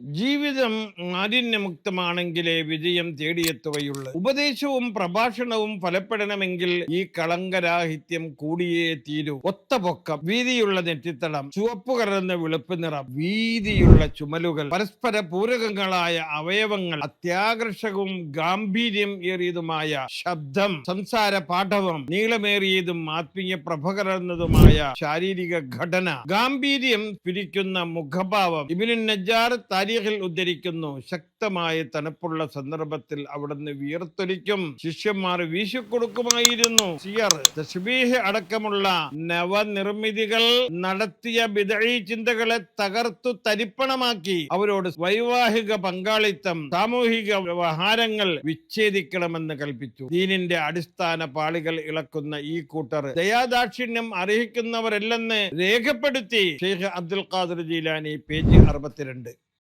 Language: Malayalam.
ജീവിതം മാലിന്യമുക്തമാണെങ്കിലേ വിജയം തേടിയെത്തുകയുള്ളൂ. ഉപദേശവും പ്രഭാഷണവും ഫലപ്പെടണമെങ്കിൽ ഈ കളങ്കരാഹിത്യം കൂടിയേ തീരൂ. ഒത്ത പൊക്കം വീതിയുള്ള നെറ്റിത്തടം ചുവപ്പ് കലർന്ന വെളുപ്പ് നിറം വീതിയുള്ള ചുമലുകൾ പരസ്പര പൂരകങ്ങളായ അവയവങ്ങൾ അത്യാകർഷകവും ഗാംഭീര്യം ഏറിയതുമായ ശബ്ദം സംസാര പാഠവം നീളമേറിയതും ആത്മീയ പ്രഭ കലർന്നതുമായ ശാരീരിക ഘടന ഗാംഭീര്യം പിരിക്കുന്ന മുഖഭാവം ഇബിനു നജാർ താരീഖിൽ ഉദ്ധരിക്കുന്നു. ശക്തമായ തണുപ്പുള്ള സന്ദർഭത്തിൽ അവിടുന്ന് വിയർത്തൊലിക്കും. ശിഷ്യന്മാർ വീശിക്കൊടുക്കുമായിരുന്നു. സിയർ തസ്ബീഹ് അടക്കമുള്ള നവനിർമ്മിതികൾ നടത്തിയ ബിദഴി ചിന്തകളെ തകർത്തു തരിപ്പണമാക്കി. അവരോട് വൈവാഹിക പങ്കാളിത്തം സാമൂഹിക വ്യവഹാരങ്ങൾ വിച്ഛേദിക്കണമെന്ന് കൽപ്പിച്ചു. ദീനിന്റെ അടിസ്ഥാന പാളികൾ ഇളക്കുന്ന ഈ കൂട്ടർ ദയാദാക്ഷിണ്യം അർഹിക്കുന്നവരല്ലെന്ന് രേഖപ്പെടുത്തി. ഷെയ്ഖ് അബ്ദുൽ ഖാദർ ജീലാനി പേജ് അറുപത്തിരണ്ട്.